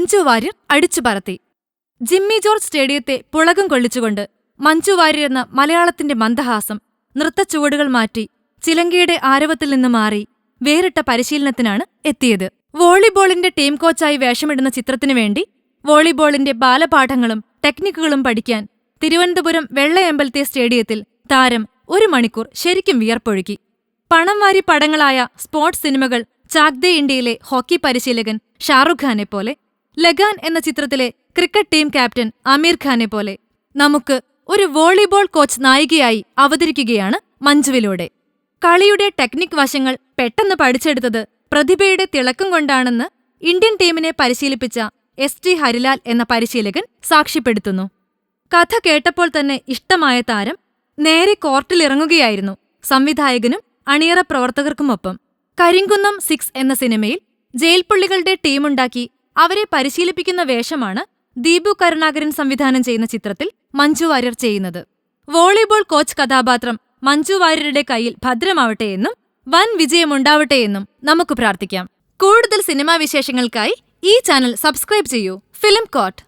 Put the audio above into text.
മഞ്ജു വാര്യർ അടിച്ചു പറത്തി. ജിമ്മി ജോർജ് സ്റ്റേഡിയത്തെ പുളകം കൊള്ളിച്ചുകൊണ്ട് മഞ്ജു വാര്യർ എന്ന മലയാളത്തിന്റെ മന്ദഹാസം നൃത്തച്ചുവടുകൾ മാറ്റി ചിലങ്കയുടെ ആരവത്തിൽ നിന്ന് മാറി വേറിട്ട പരിശീലനത്തിനാണ് എത്തിയത്. വോളിബോളിന്റെ ടീം കോച്ചായി വേഷമിടുന്ന ചിത്രത്തിനു വേണ്ടി വോളിബോളിന്റെ ബാലപാഠങ്ങളും ടെക്നിക്കുകളും പഠിക്കാൻ തിരുവനന്തപുരം വെള്ളയമ്പലത്തെ സ്റ്റേഡിയത്തിൽ താരം ഒരു മണിക്കൂർ ശരിക്കും വിയർപ്പൊഴുക്കി. പണം വാരി പടങ്ങളായ സ്പോർട്സ് സിനിമകൾ ചാക്ദേ ഇന്ത്യയിലെ ഹോക്കി പരിശീലകൻ ഷാറുഖ് ഖാനെ പോലെ ലഗാൻ എന്ന ചിത്രത്തിലെ ക്രിക്കറ്റ് ടീം ക്യാപ്റ്റൻ അമീർ ഖാനെ പോലെ നമുക്ക് ഒരു വോളിബോൾ കോച്ച് നായികയായി അവതരിക്കുകയാണ് മഞ്ജുവിലൂടെ. കളിയുടെ ടെക്നിക് വശങ്ങൾ പെട്ടെന്ന് പഠിച്ചെടുത്തത് പ്രതിഭയുടെ തിളക്കം കൊണ്ടാണെന്ന് ഇന്ത്യൻ ടീമിനെ പരിശീലിപ്പിച്ച എസ് ടി ഹരിലാൽ എന്ന പരിശീലകൻ സാക്ഷ്യപ്പെടുത്തുന്നു. കഥ കേട്ടപ്പോൾ തന്നെ ഇഷ്ടമായ താരം നേരെ കോർട്ടിലിറങ്ങുകയായിരുന്നു സംവിധായകനും അണിയറ പ്രവർത്തകർക്കുമൊപ്പം. കരിങ്കുന്നം സിക്സ് എന്ന സിനിമയിൽ ജയിൽപ്പുള്ളികളുടെ ടീമുണ്ടാക്കി അവരെ പരിശീലിപ്പിക്കുന്ന വേഷമാണ് ദീപു കരുണാകരൻ സംവിധാനം ചെയ്യുന്ന ചിത്രത്തിൽ മഞ്ജു വാര്യർ ചെയ്യുന്നത്. വോളിബോൾ കോച്ച് കഥാപാത്രം മഞ്ജു വാര്യരുടെ കയ്യിൽ ഭദ്രമാവട്ടെ എന്നും വൻ വിജയമുണ്ടാവട്ടെ എന്നും നമുക്ക് പ്രാർത്ഥിക്കാം. കൂടുതൽ സിനിമാ വിശേഷങ്ങൾക്കായി ഈ ചാനൽ സബ്സ്ക്രൈബ് ചെയ്യൂ. Film coat.